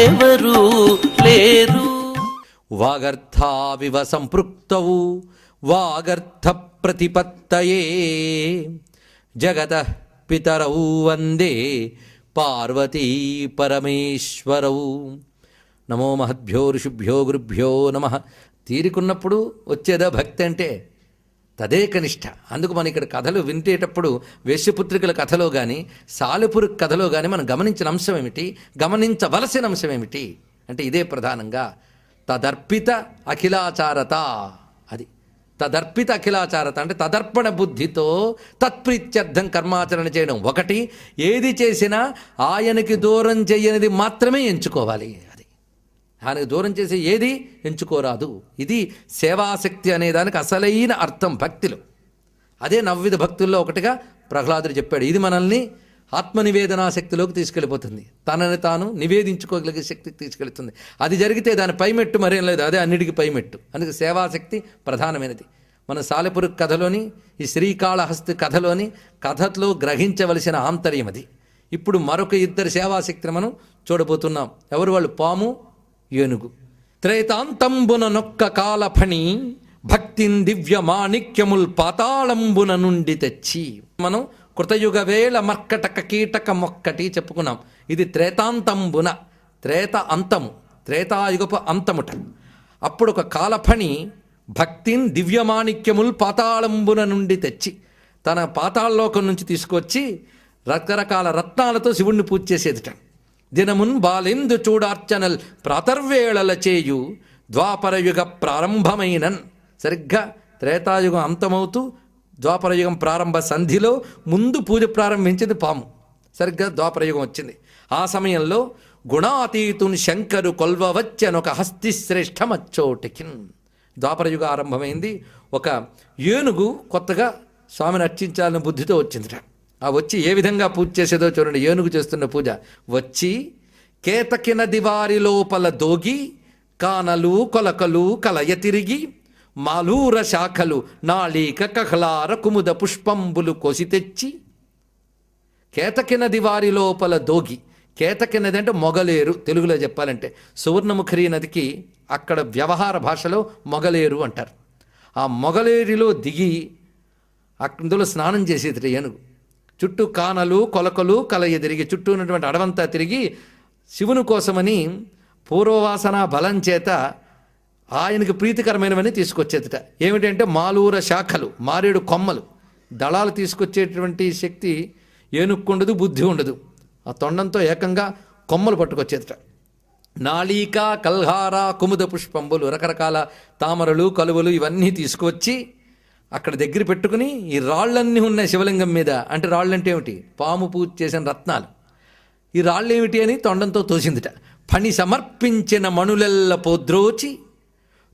ఎవరు లేరు. వాగర్థావివ సంపృక్తవు వాగర్థ ప్రతిపత్తయే. జగత పితరౌ వందే పార్వతీ పరమేశ్వరౌ. నమో మహద్భ్యో ఋషిభ్యో గురుభ్యో నమ. తీరికున్నప్పుడు వచ్చేదా భక్తి అంటే తదేకనిష్ట. అందుకు మనం ఇక్కడ కథలు వింటేటప్పుడు వేశ్యపుత్రికల కథలో కానీ సాలెపురు కథలో కానీ మనం గమనించిన అంశం ఏమిటి? గమనించవలసిన అంశం ఏమిటి? అంటే ఇదే ప్రధానంగా తదర్పిత అఖిలాచారత. అది తదర్పిత అఖిలాచారత అంటే తదర్పణ బుద్ధితో తత్ప్రీత్యర్థం కర్మాచరణ చేయడం. ఒకటి ఏది చేసినా ఆయనకి దూరం చేయనిది మాత్రమే ఎంచుకోవాలి. దానికి ఆయనకు దూరం చేసే ఏది ఎంచుకోరాదు. ఇది సేవాశక్తి అనే దానికి అసలైన అర్థం భక్తిలో. అదే నవ్విధ భక్తుల్లో ఒకటిగా ప్రహ్లాదుడు చెప్పాడు ఇది మనల్ని ఆత్మనివేదనా శక్తిలోకి తీసుకెళ్ళిపోతుంది. తనని తాను నివేదించుకోగలిగే శక్తికి తీసుకెళ్తుంది. అది జరిగితే దాని పైమెట్టు మరేం లేదు అదే అన్నిటికీ పైమెట్టు. అందుకే సేవాశక్తి ప్రధానమైనది. మన సాలెపురు కథలోని ఈ శ్రీకాళహస్తి కథలోని కథలో గ్రహించవలసిన ఆంతర్యం అది. ఇప్పుడు మరొక ఇద్దరు సేవాశక్తిని మనం చూడబోతున్నాం. ఎవరు వాళ్ళు? పాము ఏనుగు. త్రేతాంతంబున నొక్క కాలఫణి భక్తిన్ దివ్య మాణిక్యముల్ పాతాళంబున నుండి తెచ్చి మనం కృతయుగ వేళ మర్కటక కీటక మొక్కటి చెప్పుకున్నాం. ఇది త్రేతాంతంబున త్రేత అంతము త్రేతాయుగపు అంతముట. అప్పుడు ఒక కాలఫణి భక్తిన్ దివ్యమాణిక్యముల్ పాతాళంబున నుండి తెచ్చి తన పాతాళలోకం నుంచి తీసుకొచ్చి రకరకాల రత్నాలతో శివుణ్ణి పూజ చేసేదిట. దినమున్ బాలెందు చూడార్చనల్ ప్రాతర్వేళల చేయు ద్వాపరయుగ ప్రారంభమైనన్ సరిగ్గా త్రేతాయుగం అంతమవుతూ ద్వాపరయుగం ప్రారంభ సంధిలో ముందు పూజ ప్రారంభించింది పాము సరిగ్గా ద్వాపరయుగం వచ్చింది ఆ సమయంలో గుణాతీతున్ శంకరు కొల్వవచ్చనొక హస్తిశ్రేష్టమచ్చోటికిన్ ద్వాపరయుగ ఆరంభమైంది ఒక ఏనుగు కొత్తగా స్వామిని అర్చించాలని బుద్ధితో వచ్చిందిట ఆ వచ్చి ఏ విధంగా పూజ చేసేదో చూడండి ఏనుగు చేస్తున్న పూజ. వచ్చి కేతకిన దివారి లోపల దోగి కానలు కొలకలు కలయ తిరిగి మాలూర శాఖలు నాళీక కహలార కుముద పుష్పంబులు కోసి తెచ్చి కేతకిన దివారి లోపల దోగి. కేతకి నది అంటే మొగలేరు తెలుగులో చెప్పాలంటే. సువర్ణముఖరి నదికి అక్కడ వ్యవహార భాషలో మొగలేరు అంటారు. ఆ మొగలేరులో దిగి అందులో స్నానం చేసేది ఏనుగు. చుట్టూ కానలు కొలకలు కలయ తిరిగి చుట్టూ ఉన్నటువంటి అడవంతా తిరిగి శివుని కోసమని పూర్వవాసన బలం చేత ఆయనకు ప్రీతికరమైనవని తీసుకొచ్చేదట. ఏమిటంటే మాలూర శాఖలు మారేడు కొమ్మలు. దళాలు తీసుకొచ్చేటువంటి శక్తి ఏనుక్కుండదు బుద్ధి ఉండదు. ఆ తొండంతో ఏకంగా కొమ్మలు పట్టుకొచ్చేదట. నాళిక కల్హార కుముద పుష్పంబులు రకరకాల తామరలు కలువలు ఇవన్నీ తీసుకొచ్చి అక్కడ దగ్గర పెట్టుకుని ఈ రాళ్ళన్నీ ఉన్నాయి శివలింగం మీద. అంటే రాళ్ళు అంటే ఏమిటి? పాము పూజ చేసిన రత్నాలు. ఈ రాళ్ళు ఏమిటి అని తొండంతో తోసిందిట. పని సమర్పించిన మణులెల్ల పోద్రోచి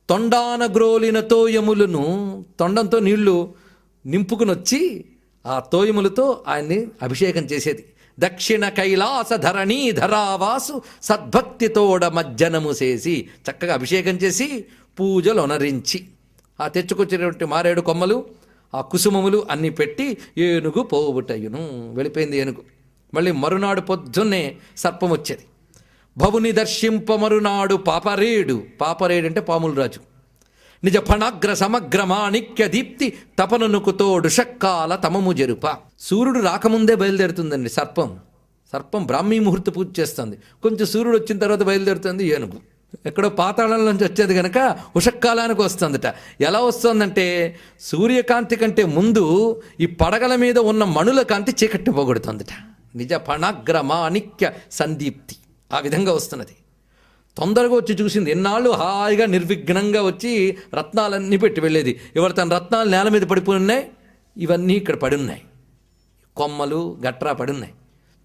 తొండాన గ్రోలిన తోయములను తొండంతో నీళ్ళు నింపుకుని వచ్చి ఆ తోయములతో ఆయన్ని అభిషేకం చేసేది. దక్షిణ కైలాస ధరణీ ధరావాసు సద్భక్తితోడ మజ్జనము చేసి చక్కగా అభిషేకం చేసి పూజలు ఒనరించి ఆ తెచ్చుకొచ్చినటువంటి మారేడు కొమ్మలు ఆ కుసుమములు అన్నీ పెట్టి ఏనుగు పోవుటయును. వెళ్ళిపోయింది ఏనుగు. మళ్ళీ మరునాడు పొద్దున్నే సర్పం వచ్చేది. భవుని దర్శింప మరునాడు పాపరేడు. పాపరేడు అంటే పాముల రాజు. నిజ ఫణాగ్ర సమగ్ర మాణిక్య దీప్తి తపననుకు తోడు షక్కాల తమము జరుప. సూర్యుడు రాకముందే బయలుదేరుతుందండి సర్పం. సర్పం బ్రాహ్మీ ముహూర్త పూజ చేస్తుంది. కొంచెం సూర్యుడు వచ్చిన తర్వాత బయలుదేరుతుంది ఏనుగు. ఎక్కడో పాతాళం నుంచి వచ్చేది కనుక ఉషక్కాలానికి వస్తుందట. ఎలా వస్తుందంటే సూర్యకాంతి కంటే ముందు ఈ పడగల మీద ఉన్న మణుల కాంతి చీకట్టి పోగొడుతుందట. నిజ ఫణాగ్ర సందీప్తి ఆ విధంగా వస్తున్నది. తొందరగా వచ్చి చూసింది. ఎన్నాళ్ళు హాయిగా నిర్విఘ్నంగా వచ్చి రత్నాలన్నీ పెట్టి వెళ్ళేది. ఇవాళ తన రత్నాలు నేల మీద పడిపోయి ఉన్నాయి? ఇవన్నీ ఇక్కడ పడి ఉన్నాయి. కొమ్మలు గట్రా పడి ఉన్నాయి.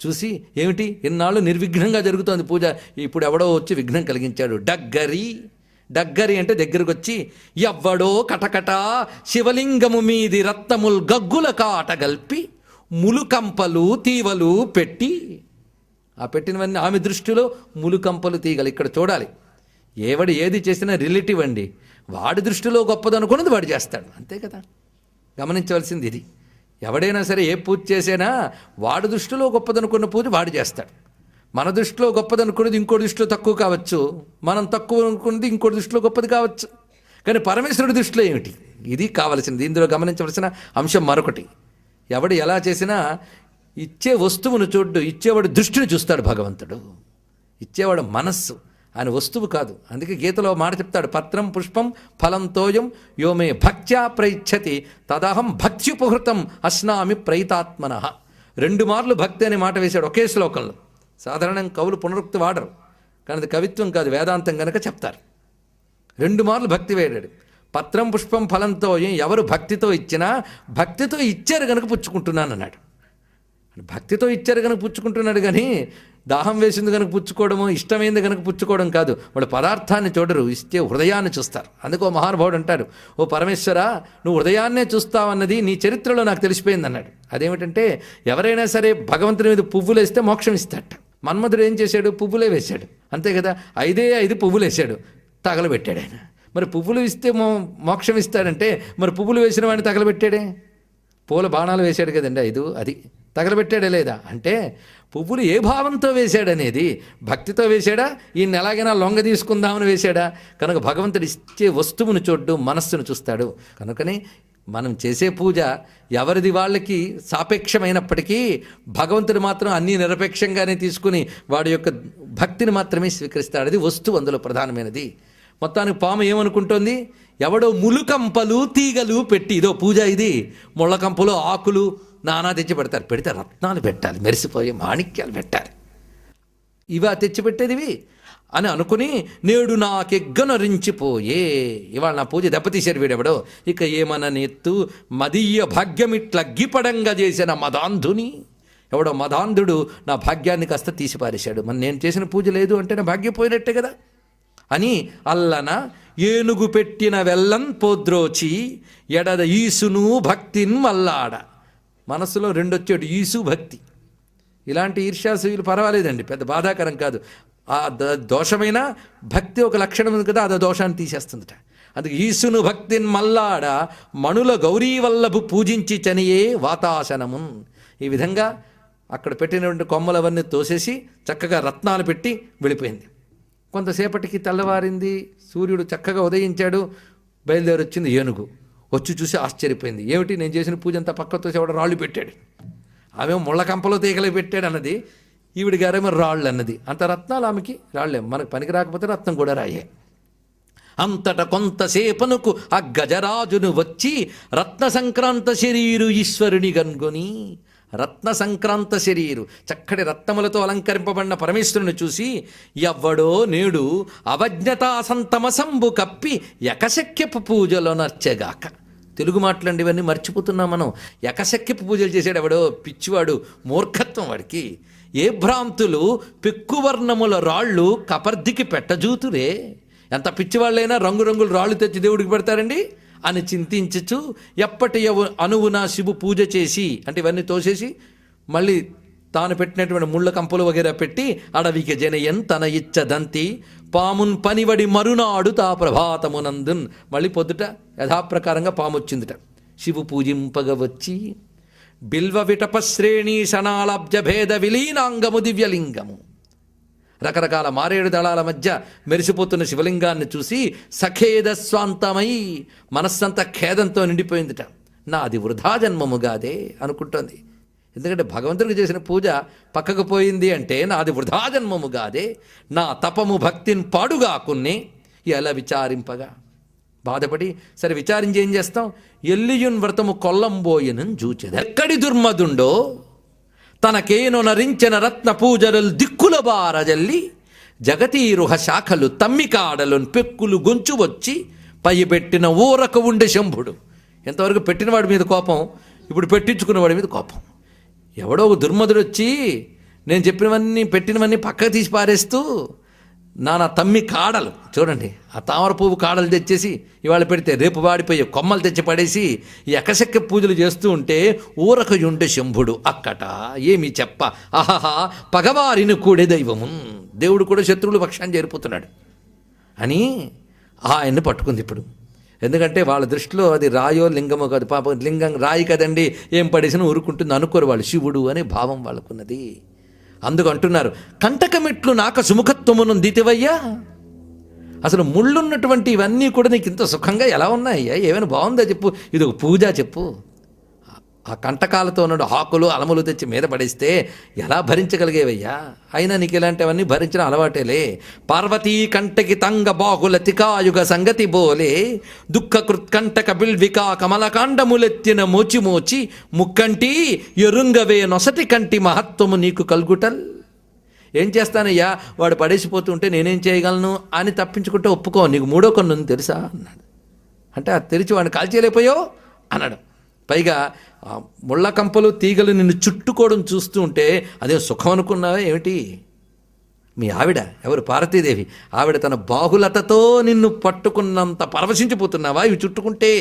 చూసి ఏమిటి? ఇన్నాళ్ళు నిర్విఘ్నంగా జరుగుతోంది పూజ. ఇప్పుడు ఎవడో వచ్చి విఘ్నం కలిగించాడు. డగ్గరి. డగ్గరి అంటే దగ్గరకు వచ్చి ఎవ్వడో కటకట శివలింగము మీది రత్నముల్ గగ్గుల కాట గల్పి ములుకంపలు తీవలు పెట్టి ఆ పెట్టినవన్నీ ఆమె దృష్టిలో ములుకంపలు తీగలు. ఇక్కడ చూడాలి. ఏవడు ఏది చేసినా రిలేటివ్ అండి. వాడి దృష్టిలో గొప్పదనుకున్నది వాడు చేస్తాడు. అంతే కదా? గమనించవలసింది ఇది. ఎవడైనా సరే ఏ పూజ చేసినా? వాడి దృష్టిలో గొప్పదనుకున్న పూజ వాడు చేస్తాడు. మన దృష్టిలో గొప్పదనుకున్నది ఇంకో దృష్టిలో తక్కువ కావచ్చు. మనం తక్కువ అనుకున్నది ఇంకో దృష్టిలో గొప్పది కావచ్చు. కానీ పరమేశ్వరుడి దృష్టిలో ఏమిటి? ఇది కావలసింది. ఇందులో గమనించవలసిన అంశం మరొకటి. ఎవడు ఎలా చేసినా ఇచ్చే వస్తువును చూడ్డు ఇచ్చేవాడు దృష్టిని చూస్తాడు భగవంతుడు. ఇచ్చేవాడు మనస్సు. ఆయన వస్తువు కాదు. అందుకే గీతలో మాట చెప్తాడు పత్రం పుష్పం ఫలం తోయం యోమే భక్త్యా ప్రయిచ్చతి తదహం భక్త్యుపహృతం అస్నామి ప్రయితాత్మన. రెండు మార్లు భక్తి అనే మాట వేశాడు ఒకే శ్లోకంలో. సాధారణంగా కవులు పునరుక్తి వాడరు కానీ అది కవిత్వం కాదు వేదాంతం కనుక చెప్తారు. రెండు మార్లు భక్తి వేడాడు పత్రం పుష్పం ఫలంతో ఎవరు భక్తితో ఇచ్చినా భక్తితో ఇచ్చారు కనుక పుచ్చుకుంటున్నాను అన్నాడు భక్తితో ఇచ్చారు కనుక పుచ్చుకుంటున్నాడు కానీ దాహం వేసింది కనుక పుచ్చుకోవడము ఇష్టమైంది కనుక పుచ్చుకోవడం కాదు. వాళ్ళు పదార్థాన్ని చూడరు ఇస్తే హృదయాన్ని చూస్తారు. అందుకో మహానుభావుడు అంటారు ఓ పరమేశ్వర నువ్వు హృదయాన్నే చూస్తావన్నది నీ చరిత్రలో నాకు తెలిసిపోయింది అన్నాడు. అదేమిటంటే ఎవరైనా సరే భగవంతుని మీద పువ్వులు వేస్తే మోక్షం ఇస్తాడట మన్మధుడు ఏం చేశాడు? పువ్వులే వేశాడు. అంతే కదా? ఐదే ఐదు పువ్వులు వేశాడు. తగలబెట్టాడు ఆయన. మరి పువ్వులు ఇస్తే మో మోక్షం ఇస్తాడంటే మరి పువ్వులు వేసిన వాడిని తగలబెట్టాడే? పూల బాణాలు వేశాడు కదండి ఐదు అది తగలబెట్టాడే లేదా? అంటే పువ్వులు ఏ భావంతో వేశాడనేది? భక్తితో వేశాడా? ఈయన ఎలాగైనా లొంగ తీసుకుందామని వేశాడా? కనుక భగవంతుడు ఇచ్చే వస్తువును చూడ్డు మనస్సును చూస్తాడు. కనుకనే మనం చేసే పూజ ఎవరిది వాళ్ళకి సాపేక్షమైనప్పటికీ భగవంతుడు మాత్రం అన్నీ నిరపేక్షంగానే తీసుకుని వాడి యొక్క భక్తిని మాత్రమే స్వీకరిస్తాడు. అది వస్తువు అందులో ప్రధానమైనది. మొత్తానికి పాము ఏమనుకుంటోంది? ఎవడో ములుకంపలు తీగలు పెట్టి ఇదో పూజ ఇది. ముళ్ళకంపలు ఆకులు నానా తెచ్చి పెడతారు పెడితే రత్నాలు పెట్టాలి మెరిసిపోయే మాణిక్యాలు పెట్టాలి. ఇవా తెచ్చిపెట్టేదివి? అని అనుకుని నేడు నాకెగ్గనరించిపోయే. ఇవాళ నా పూజ దెబ్బతీశారు వీడెవడో. ఇక ఏమన నెత్తు మదీయ భాగ్యం ఇట్లా గిపడంగా చేసిన మదాంధుని. ఎవడో మదాంధుడు నా భాగ్యాన్ని కాస్త తీసిపారేశాడు. మరి నేను చేసిన పూజ లేదు అంటే నా భాగ్యం పోయినట్టే కదా? అని అల్లన ఏనుగు పెట్టిన వెల్లం పోద్రోచి ఎడద ఈసును భక్తిన్ మల్లాడ మనసులో రెండొచ్చాడు ఈసు భక్తి. ఇలాంటి ఈర్ష్యాసూయులు పర్వాలేదండి పెద్ద బాధాకరం కాదు. ఆ దోషమైన భక్తి ఒక లక్షణం ఉంది కదా అది దోషాన్ని తీసేస్తుందట. అందుకే ఈసును భక్తిన్ మల్లాడ మణుల గౌరీ వల్లభు పూజించి చనియే వాతాసనమున్ ఈ విధంగా అక్కడ పెట్టినటువంటి కొమ్మలవన్నీ తోసేసి చక్కగా రత్నాలు పెట్టి వెళ్ళిపోయింది. కొంతసేపటికి తెల్లవారింది సూర్యుడు చక్కగా ఉదయించాడు బయలుదేరి వచ్చింది ఏనుగు. వచ్చి చూసి ఆశ్చర్యపోయింది. ఏమిటి నేను చేసిన పూజ అంతా పక్కతో ఎవడ రాళ్ళు పెట్టాడు. ఆమె ముళ్ళ కంపలో తీగలు పెట్టాడు అన్నది. ఈవిడ గారేమో రాళ్ళు అన్నది. అంత రత్నాలు ఆమెకి రాళ్ళే. మనకు పనికి రాకపోతే రత్నం కూడా రాయే. అంతట కొంతసేపనుకు ఆ గజరాజును వచ్చి రత్న సంక్రాంత శరీరు ఈశ్వరుని కనుగొని రత్న సంక్రాంత శరీరు చక్కటి రత్నములతో అలంకరింపబడిన పరమేశ్వరుని చూసి ఎవ్వడో నేడు అవజ్ఞతాసంతమసంబు కప్పి యకశక్యపు పూజలో నర్చెగాక. తెలుగు మాట్లాడి ఇవన్నీ మర్చిపోతున్నాం మనం. ఎకశక్యపు పూజలు చేసాడు ఎవడో పిచ్చివాడు మూర్ఖత్వం వాడికి. ఏ భ్రాంతులు పెక్కువర్ణముల రాళ్ళు కపర్దికి పెట్టజూతురే. ఎంత పిచ్చివాళ్ళైనా రంగురంగుల రాళ్ళు తెచ్చి దేవుడికి పెడతారండి? అని చింతించచ్చు ఎప్పటి యవ- అనువున శివు పూజ చేసి అంటే ఇవన్నీ తోసేసి మళ్ళీ తాను పెట్టినటువంటి ముళ్ళ కంపలు వగేరా పెట్టి అడవికి జనయన్ తన ఇచ్చదంతి పామున్ పనివడి మరునాడు తా ప్రభాతమునందున్. మళ్ళీ పొద్దుట యథాప్రకారంగా పాము వచ్చిందిట శివు పూజింపగ వచ్చి బిల్వ విటప శ్రేణి భేద విలీనాంగము దివ్యలింగము. రకరకాల మారేడు దళాల మధ్య మెరిసిపోతున్న శివలింగాన్ని చూసి సఖేద స్వాంతమై మనస్సంతా ఖేదంతో నిండిపోయిందిట. నాది వృధా జన్మముగాదే అనుకుంటోంది. ఎందుకంటే భగవంతుడికి చేసిన పూజ పక్కకు పోయింది అంటే నాది వృధాజన్మముగాదే నా తపము భక్తిని పాడుగాకున్నే ఎలా విచారింపగా? బాధపడి సరే విచారించి ఏం చేస్తాం? ఎల్లియున్ వ్రతము కొల్లంబోయను చూచేది ఎక్కడి దుర్మదుండో తనకేను నరించిన రత్న పూజలు దిక్కుల బారజల్లి జగతీరుహ శాఖలు తమ్మికాడలు పెక్కులు గొంచు వచ్చి పైబెట్టిన ఊరకు ఉండే శంభుడు. ఎంతవరకు పెట్టినవాడి మీద కోపం? ఇప్పుడు పెట్టించుకున్నవాడి మీద కోపం. ఎవడో ఒక దుర్మధుడు వచ్చి నేను చెప్పినవన్నీ పెట్టినవన్నీ పక్కకు తీసి పారేస్తూ నానా తమ్మి కాడలు చూడండి ఆ తామర పువ్వు కాడలు తెచ్చేసి ఇవాళ పెడితే రేపు వాడిపోయే కొమ్మలు తెచ్చి పడేసి ఈ ఎకశక్య పూజలు చేస్తూ ఉంటే ఊరకయుండే శంభుడు అక్కట ఏమి చెప్ప. ఆహాహా పగవారిని కూడే దైవము. దేవుడు కూడా శత్రువులు పక్షాన్ని చేరిపోతున్నాడు. అని ఆయన్ని పట్టుకుంది ఇప్పుడు. ఎందుకంటే వాళ్ళ దృష్టిలో అది రాయో లింగమో కాదు. పాపం లింగం రాయి కదండి. ఏం పడేసినా ఊరుకుంటుంది అనుకోరు వాళ్ళు. శివుడు అనే భావం వాళ్ళకున్నది. అందుకు అంటున్నారు కంటకమెట్లు నాక సుముఖత్వమును దితివయ్యా అసలు ముళ్ళున్నటువంటి ఇవన్నీ కూడా నీకు ఇంత సుఖంగా ఎలా ఉన్నాయ్యా? ఏమైనా బాగుందా చెప్పు. ఇది ఒక పూజ చెప్పు. ఆ కంటకాలతో ఉన్న ఆకులు అలములు తెచ్చి మీద పడేస్తే ఎలా భరించగలిగేవయ్యా? అయినా నీకు ఇలాంటివన్నీ భరించిన అలవాటేలే. పార్వతీ కంటకి తంగ బాహుల తికాయుగ సంగతి బోలే. దుఃఖ కృత్కంటక బిల్వికా కమలకాండములెత్తిన మోచి మోచి ముక్కంటి ఎరుంగవే నొసటి కంటి మహత్వము నీకు కల్గుటల్. ఏం చేస్తానయ్యా? వాడు పడేసిపోతుంటే నేనేం చేయగలను? అని తప్పించుకుంటే ఒప్పుకో నీకు మూడో కన్ను ఉంది తెలుసా? అన్నాడు. అంటే అది తెరిచి వాడిని కాల్చేయలేకపోయావు? అన్నాడు. పైగా ముళ్ళ కంపలు తీగలు నిన్ను చుట్టుకోవడం చూస్తూ ఉంటే అదే సుఖం అనుకున్నావా ఏమిటి? మీ ఆవిడ ఎవరు? పార్వతీదేవి. ఆవిడ తన బాహులతతో నిన్ను పట్టుకున్నంత పరవశించిపోతున్నావా? ఇవి చుట్టుకుంటే.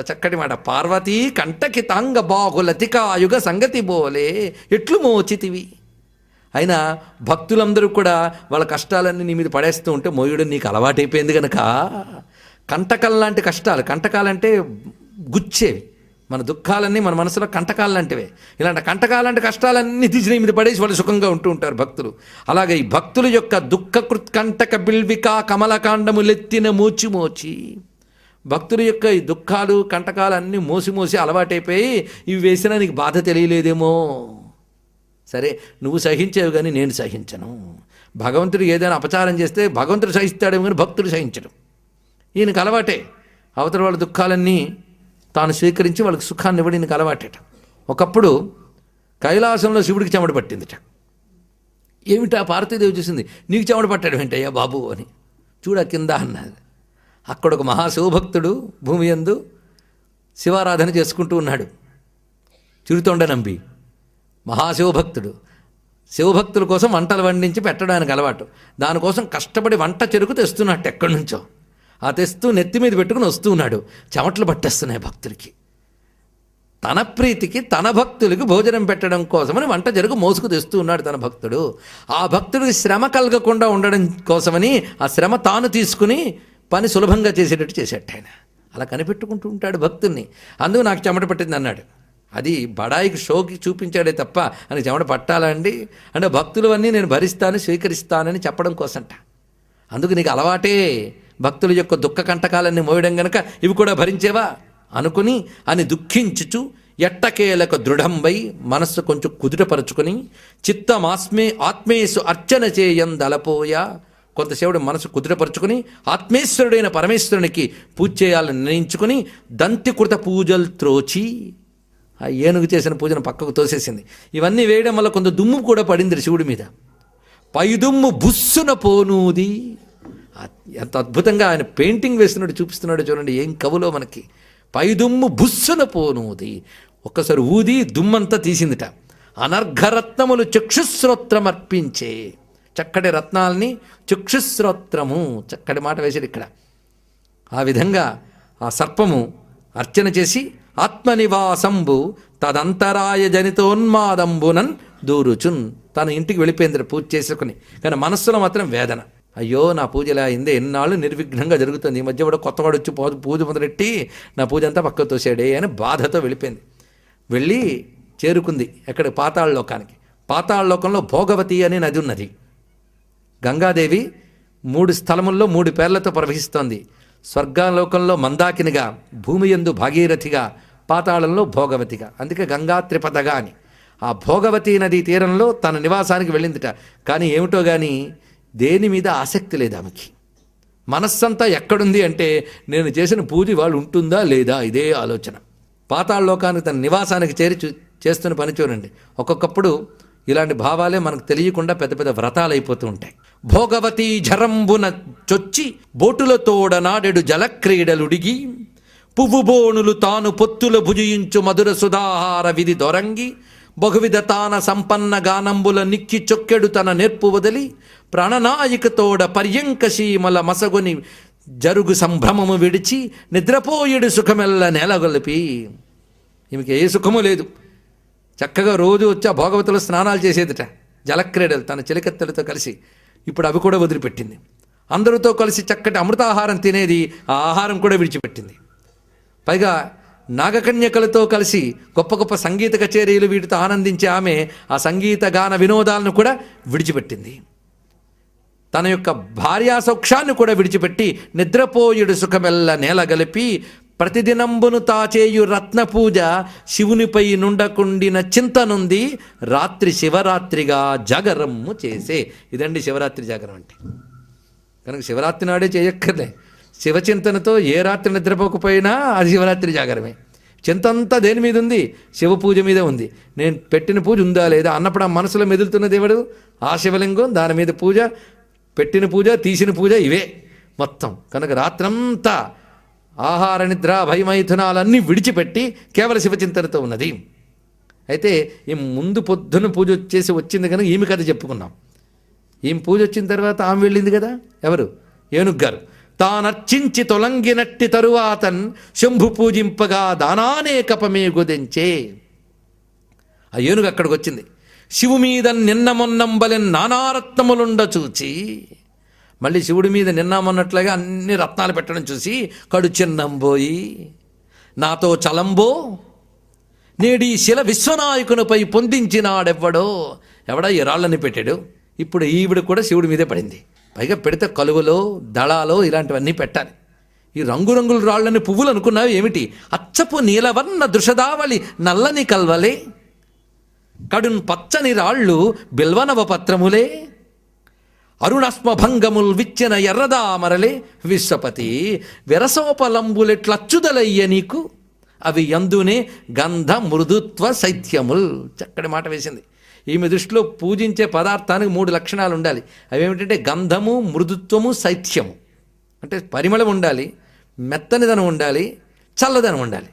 చక్కటి మాట. పార్వతీ కంటకి తాంగ బాహులతికాయుగ సంగతి బోలే. ఎట్లు మోచితివి? అయినా భక్తులందరూ కూడా వాళ్ళ కష్టాలన్నీ నీ మీద పడేస్తూ ఉంటే మోయుడు నీకు అలవాటైపోయింది కనుక కంటకం లాంటి కష్టాలు కంటకాలంటే గుచ్చేవి మన దుఃఖాలన్నీ మన మనసులో కంటకాలు లాంటివే. ఇలాంటి కంటకాలంటే కష్టాలన్నీ తీసి మీద పడేసి వాళ్ళు సుఖంగా ఉంటూ ఉంటారు భక్తులు. అలాగే ఈ భక్తుల యొక్క దుఃఖకృత్ కంటక బిల్విక కమలకాండములెత్తిన మోచి మోచి. భక్తుల యొక్క ఈ దుఃఖాలు కంటకాలు అన్నీ మోసి మోసి అలవాటైపోయి ఇవి వేసినా నీకు బాధ తెలియలేదేమో. సరే నువ్వు సహించేవి కానీ నేను సహించను. భగవంతుడు ఏదైనా అపచారం చేస్తే భగవంతుడు సహిస్తాడేమో కానీ భక్తుడు సహించడు. ఈయనకు అలవాటే. అవతల వాళ్ళ దుఃఖాలన్నీ తాను స్వీకరించి వాళ్ళకి సుఖాన్ని ఇవ్వడానికి ఈయనకు అలవాటేట. ఒకప్పుడు కైలాసంలో శివుడికి చెమట పట్టిందిట. ఏమిటా పార్వతీదేవి చూసింది? నీకు చెమట పట్టాడు ఏంటయ్యా బాబు అని. చూడ కింద అన్నది. అక్కడ ఒక మహాశివభక్తుడు భూమి యందు శివారాధన చేసుకుంటూ ఉన్నాడు. చిరుతొండ నంబి. మహాశివభక్తుడు. శివభక్తుల కోసం వంటలు వండించి పెట్టడానికి అలవాటు. దానికోసం కష్టపడి వంట చెరుకు తెస్తున్నట్టు ఎక్కడి నుంచో. ఆ తెస్తూ నెత్తి మీద పెట్టుకుని వస్తూ ఉన్నాడు. చెమటలు పట్టేస్తున్నాయి భక్తుడికి తన ప్రీతికి తన భక్తులకు భోజనం పెట్టడం కోసమని వంట జరుగు మోసుకు తెస్తూ ఉన్నాడు తన భక్తుడు. ఆ భక్తుడికి శ్రమ కలగకుండా ఉండడం కోసమని ఆ శ్రమ తాను తీసుకుని పని సులభంగా చేసేటట్టు చేసేట ఆయన. అలా కనిపెట్టుకుంటూ ఉంటాడు భక్తుడిని అందుకు నాకు చెమట పట్టింది అన్నాడు. అది బడాయికి షోకి చూపించాడే తప్ప అని చెమట పట్టాలండి అంటే అంటే భక్తులవన్నీ నేను భరిస్తాను స్వీకరిస్తానని చెప్పడం కోసంట. అందుకు నీకు అలవాటే. భక్తుల యొక్క దుఃఖ కంటకాలన్నీ మోయడం గనక ఇవి కూడా భరించేవా? అనుకుని అని దుఃఖించుచు ఎట్టకేలకు దృఢంబై మనస్సు కొంచెం కుదుటపరుచుకుని చిత్తమాస్మే ఆత్మేసు అర్చన చేయందలపోయా కొంతసేపుడు మనసు కుదుటపరుచుకుని ఆత్మేశ్వరుడైన పరమేశ్వరునికి పూజ చేయాలని నిర్ణయించుకుని దంతికృత పూజలు త్రోచి ఆ ఏనుగు చేసిన పూజను పక్కకు తోసేసింది. ఇవన్నీ వేయడం వల్ల కొంత దుమ్ము కూడా పడింది శివుడి మీద. పైదుమ్ము బుస్సున పోనూది. ఎంత అద్భుతంగా ఆయన పెయింటింగ్ వేసినట్టు చూపిస్తున్నాడు చూడండి ఏం కవులో మనకి? పైదుమ్ము బుస్సున పోనూది. ఒక్కసారి ఊది దుమ్మంతా తీసిందిట. అనర్ఘరత్నములు చక్షుశ్రోత్రమర్పించే. చక్కటి రత్నాల్ని చక్షుశ్రోత్రము చక్కటి మాట వేసాడు ఇక్కడ. ఆ విధంగా ఆ సర్పము అర్చన చేసి ఆత్మనివాసంబు తదంతరాయ జనితోన్మాదంబునన్ దూరుచున్. తన ఇంటికి వెళ్ళిపోయింది పూజ చేసుకుని కానీ మనస్సులో మాత్రం వేదన. అయ్యో నా పూజ ఇలా అయిందే? ఎన్నాళ్ళు నిర్విఘ్నంగా జరుగుతుంది. ఈ మధ్య కూడా కొత్తవాడు వచ్చి పూజ మొదలెట్టి నా పూజ అంతా పక్కకు తోసాడే అని బాధతో వెళ్ళిపోయింది. వెళ్ళి చేరుకుంది ఎక్కడ? పాతాళ లోకానికి. పాతాళ లోకంలో భోగవతి అనే నది ఉన్నది. గంగాదేవి మూడు స్థలముల్లో మూడు పేర్లతో ప్రవహిస్తోంది. స్వర్గలోకంలో మందాకినిగా భూమి యందు భాగీరథిగా పాతాళంలో భోగవతిగా. అందుకే గంగా త్రిపదగా అని. ఆ భోగవతి నది తీరంలో తన నివాసానికి వెళ్ళిందిట. కానీ ఏమిటో కానీ దేని మీద ఆసక్తి లేదు ఆమెకి. మనస్సంతా ఎక్కడుంది అంటే నేను చేసిన పూజ వాళ్ళు ఉంటుందా లేదా ఇదే ఆలోచన. పాతాళలోకానికి తన నివాసానికి చేరి చేస్తున్న పని చూడండి. ఒక్కొక్కప్పుడు ఇలాంటి భావాలే మనకు తెలియకుండా పెద్ద పెద్ద వ్రతాలు అయిపోతూ ఉంటాయి. భోగవతి జరంబున చొచ్చి బోటులతోడ నాడెడు జలక్రీడలుడిగి పువ్వు బోణులు తాను పొత్తుల భుజించు మధుర సుధాహార విధి దొరంగి బహువిధ తాన సంపన్న గానంబుల నిక్కి చొక్కెడు తన నేర్పు వదిలి ప్రాణనాయకతోడ పర్యంక సీమల మసగుని జరుగు సంభ్రమము విడిచి నిద్రపోయుడు సుఖమెల్ల నేలగొలిపి ఈమెకి ఏ సుఖము లేదు. చక్కగా రోజు వచ్చి ఆ భోగవతులు స్నానాలు చేసేదిట. జలక్రీడలు తన చిలకత్తెలతో కలిసి. ఇప్పుడు అవి కూడా వదిలిపెట్టింది. అందరితో కలిసి చక్కటి అమృతాహారం తినేది ఆ ఆహారం కూడా విడిచిపెట్టింది. పైగా నాగకన్యకలతో కలిసి గొప్ప గొప్ప సంగీత కచేరీలు వీటితో ఆనందించే ఆమె ఆ సంగీత గాన వినోదాలను కూడా విడిచిపెట్టింది. తన యొక్క భార్యా సౌక్షాన్ని కూడా విడిచిపెట్టి నిద్రపోయుడు సుఖమెల్ల నేలగలిపి ప్రతిదినంబును తాచేయు రత్న పూజ శివునిపై నుండకుండిన చింతనుంది రాత్రి శివరాత్రిగా జాగరమ్ము చేసే. ఇదండి శివరాత్రి జాగరం అంటే. కనుక శివరాత్రి నాడే చేయక్కర్లే. శివచింతనతో ఏ రాత్రి నిద్రపోకపోయినా అది శివరాత్రి జాగరమే. చింత అంతా దేని మీద ఉంది? శివ పూజ మీద ఉంది. నేను పెట్టిన పూజ ఉందా లేదా? అన్నప్పుడు ఆ మనసులో మెదులుతున్న దేవుడు ఆ శివలింగం దాని మీద పూజ పెట్టిన పూజ తీసిన పూజ ఇవే మొత్తం. కనుక రాత్రంతా ఆహార నిద్ర భయమైథునాలన్నీ విడిచిపెట్టి కేవల శివచింతనతో ఉన్నది. అయితే ఈ ముందు పొద్దున పూజ వచ్చేసి వచ్చింది కనుక ఈమె కథ చెప్పుకున్నాం. ఈమె పూజ వచ్చిన తర్వాత ఆమె వెళ్ళింది కదా? ఎవరు? ఏనుగు గారు తానర్చించి తొలంగినట్టి తరువాతన్ శంభు పూజింపగా దానానే కపమే గుదించే. ఆ ఏనుగు అక్కడికి వచ్చింది. శివు మీద నిన్న మొన్నంబలి నానారత్నములుండ చూచి మళ్ళీ శివుడి మీద నిన్నమన్నట్లుగా అన్ని రత్నాలు పెట్టడం చూసి కడు చిన్నంబోయి నాతో చలంబో నేడి శిల విశ్వనాయకునిపై పొందించినాడెవ్వడో ఎవడా ఈ రాళ్ళని పెట్టాడు? ఇప్పుడు ఈవిడ కూడా శివుడి మీదే పడింది. పైగా పెడితే కలువలో దళాలో ఇలాంటివన్నీ పెట్టాలి. ఈ రంగురంగుల రాళ్ళని పువ్వులు అనుకున్నావు ఏమిటి అచ్చపు నీలవర్ణ దృషదావళి నల్లని కల్వలే కడున్ పచ్చని రాళ్ళు బిల్వనవ పత్రములే. అరుణస్మభంగముల్ విచ్చిన ఎర్రదామరలే. విశ్వపతి విరసోపలంబులెట్లచ్చుదలయ్య నీకు? అవి ఎందునే గంధ మృదుత్వ శైత్యముల్ చక్కటి మాట వేసింది. ఈమె దృష్టిలో పూజించే పదార్థానికి మూడు లక్షణాలు ఉండాలి. అవేమిటంటే గంధము మృదుత్వము శైత్యము అంటే పరిమళం ఉండాలి మెత్తనిదనం ఉండాలి చల్లదనం ఉండాలి.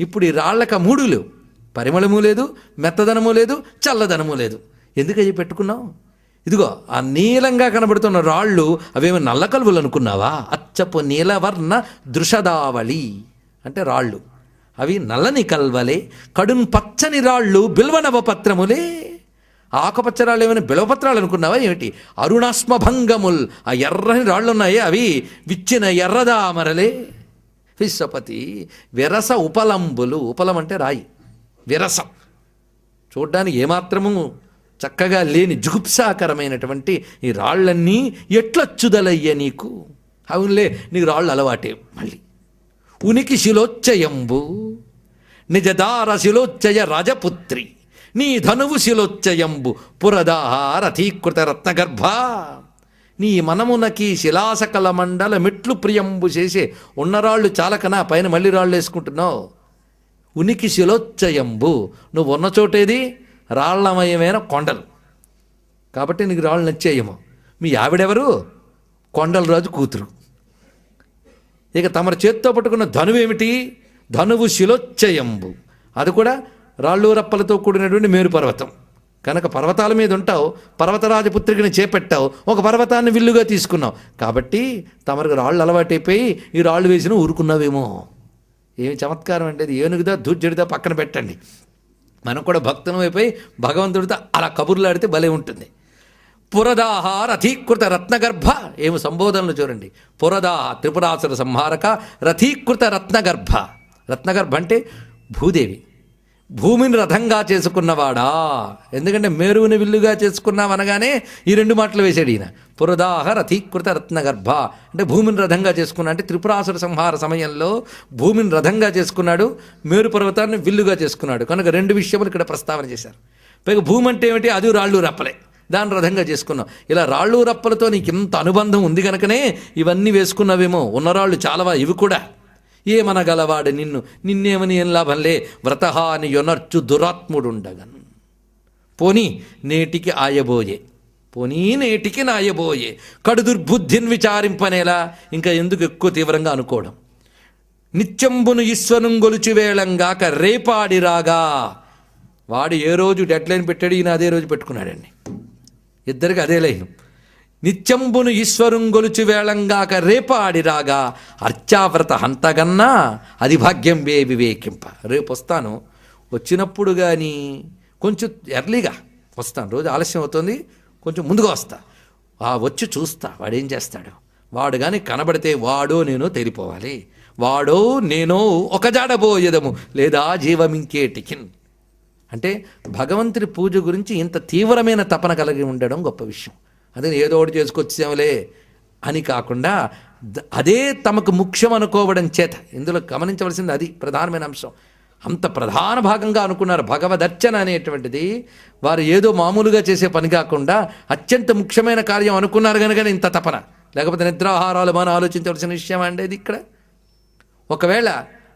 ఇప్పుడు ఈ రాళ్ళక మూడు లేవు. పరిమళము లేదు మెత్తదనము లేదు చల్లదనము లేదు. ఎందుకు అవి పెట్టుకున్నావు? ఇదిగో ఆ నీలంగా కనబడుతున్న రాళ్ళు అవేమి నల్ల కలువలు అనుకున్నావా? అచ్చపు నీలవర్ణ దృషదావళి అంటే రాళ్ళు. అవి నల్లని కల్వలే కడున్ పచ్చని రాళ్ళు బిల్వనవ పత్రములే. ఆకుపచ్చ రాళ్ళు ఏమైనా బిలవపత్రాలు అనుకున్నావా ఏమిటి? అరుణాస్మభంగముల్ ఆ ఎర్రని రాళ్ళు ఉన్నాయి అవి విచ్చిన ఎర్రదామరలే. విశ్వపతి విరస ఉపలంబులు ఉపలం అంటే రాయి. విరసం. చూడ్డానికి ఏమాత్రము చక్కగా లేని జుగుప్సాకరమైనటువంటి ఈ రాళ్ళన్నీ ఎట్లచ్చుదలయ్య నీకు? అవునులే నీకు రాళ్ళు అలవాటే మళ్ళీ. ఉనికి శిలోచ్చయంబు నిజదార శిలోచ్చయ రాజపుత్రి నీ ధనువు శిలోచ్చయంబు పురదాహారథీకృత రత్నగర్భ. నీ మనమునకి శిలాసకల మండల మెట్లు ప్రియంబు చేసే ఉన్నరాళ్ళు చాలకనా? పైన మళ్ళీ రాళ్ళు వేసుకుంటున్నావు. ఉనికి శిలోచ్చయంబు. నువ్వు ఉన్న చోటేది రాళ్ళమయమైన కొండలు. కాబట్టి నీకు రాళ్ళు నచ్చేయము. మీ ఆవిడెవరు? కొండలరాజు కూతురు. ఇక తమరు చేత్తో పట్టుకున్న ధనువు ఏమిటి ధనువు శిలోచ్చయంబు. అది కూడా రాళ్ళు రప్పలతో కూడినటువంటి మేరు పర్వతం. కనుక పర్వతాల మీద ఉంటావు పర్వతరాజపుత్రికని చేపెట్టావు ఒక పర్వతాన్ని విల్లుగా తీసుకున్నావు. కాబట్టి తమరికి రాళ్ళు అలవాటైపోయి ఈ రాళ్ళు వేసిన ఊరుకున్నావేమో. ఏమి చమత్కారం అంటే ఏనుగుదా దూర్జడిదా పక్కన పెట్టండి. మనం కూడా భక్తులం అయిపోయి భగవంతుడితో అలా కబుర్లాడితే భలే ఉంటుంది. పురదాహ రథీకృత రత్నగర్భ ఏమి సంబోధనలు చూడండి. పురదాహ త్రిపురాసుర సంహారక రథీకృత రత్నగర్భ. రత్నగర్భ అంటే భూదేవి. భూమిని రథంగా చేసుకున్నవాడా? ఎందుకంటే మేరువుని విల్లుగా చేసుకున్నాం అనగానే ఈ రెండు మాటలు వేశాడు ఈయన. పురదాహ రథీకృత రత్నగర్భ. అంటే భూమిని రథంగా చేసుకున్నా అంటే త్రిపురాసుర సంహార సమయంలో భూమిని రథంగా చేసుకున్నాడు మేరు పర్వతాన్ని విల్లుగా చేసుకున్నాడు. కనుక రెండు విషయములు ఇక్కడ ప్రస్తావన చేశారు. పైగా భూమి అంటే ఏమిటి? అది రాళ్ళు రప్పలే. దాన్ని రథంగా చేసుకున్నాం. ఇలా రాళ్ళు రప్పలతో నీకు ఇంత అనుబంధం ఉంది కనుకనే ఇవన్నీ వేసుకున్నావేమో. ఉన్నరాళ్ళు చాలావా? ఇవి కూడా. ఏమనగలవాడు నిన్ను? నిన్నేమని ఏం లాభంలే? వ్రతహాని యొనర్చు దురాత్ముడుండగన్. పోనీ నేటికి ఆయబోయే. పోనీ నేటికి నాయబోయే. కడు దుర్బుద్ధిని విచారింపనేలా? ఇంకా ఎందుకు ఎక్కువ తీవ్రంగా అనుకోవడం? నిత్యంబును ఈశ్వరం గొలుచువేళంగాక రేపాడి రాగా. వాడు ఏ రోజు డెడ్ లైన్ పెట్టాడు ఈయన అదే రోజు పెట్టుకున్నాడండి. ఇద్దరికి అదే లైను. నిత్యంబును ఈశ్వరుంగొలుచు వేళంగాక రేపాడి రాగా అర్చావ్రత హంతగన్నా అది భాగ్యం వే వివేకింప. రేపు వస్తాను. వచ్చినప్పుడు కానీ కొంచెం ఎర్లీగా వస్తాను. రోజు ఆలస్యం అవుతుంది. కొంచెం ముందుగా వస్తా. ఆ వచ్చి చూస్తా. వాడేం చేస్తాడు? వాడు కానీ కనబడితే వాడో నేను తెలిపోవాలి. వాడో నేనో ఒక జాడబోయేదము లేదా జీవమింకేటికిన్ అంటే భగవంతుడి పూజ గురించి ఇంత తీవ్రమైన తపన కలిగి ఉండడం గొప్ప విషయం. అదే ఏదో ఒకటి చేసుకొచ్చాములే అని కాకుండా అదే తమకు ముఖ్యం అనుకోవడం చేత. ఇందులో గమనించవలసింది అది ప్రధానమైన అంశం. అంత ప్రధాన భాగంగా అనుకున్నారు భగవదర్చన అనేటువంటిది. వారు ఏదో మామూలుగా చేసే పని కాకుండా అత్యంత ముఖ్యమైన కార్యం అనుకున్నారు కనుక ఇంత తపన. లేకపోతే నిద్రాహారాలు మనం ఆలోచించవలసిన విషయం అండి ఇది ఇక్కడ. ఒకవేళ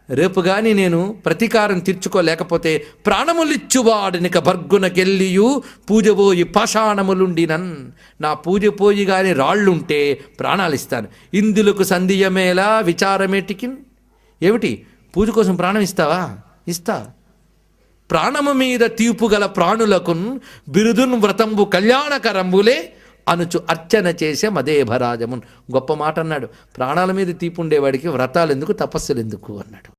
రేపు గాని నేను ప్రతీకారం తీర్చుకోలేకపోతే ప్రాణములిచ్చువాడినిక భర్గునకెల్లియు పూజబోయి పాషాణములుండినన్. నా పూజ పోయి గాని రాళ్ళుంటే ప్రాణాలు ఇస్తాను ఇందులకు సంధియమేలా విచారమేటికిన్? ఏమిటి? పూజ కోసం ప్రాణం ఇస్తావా? ఇస్తా. ప్రాణము మీద తీర్పు గల ప్రాణులకున్ బిరుదున్ వ్రతంబు కళ్యాణకరంబులే అనుచు అర్చన చేసే మదేభరాజమున్. గొప్ప మాట అన్నాడు ప్రాణాల మీద తీపు ఉండేవాడికి వ్రతాలు ఎందుకు తపస్సులు ఎందుకు అన్నాడు.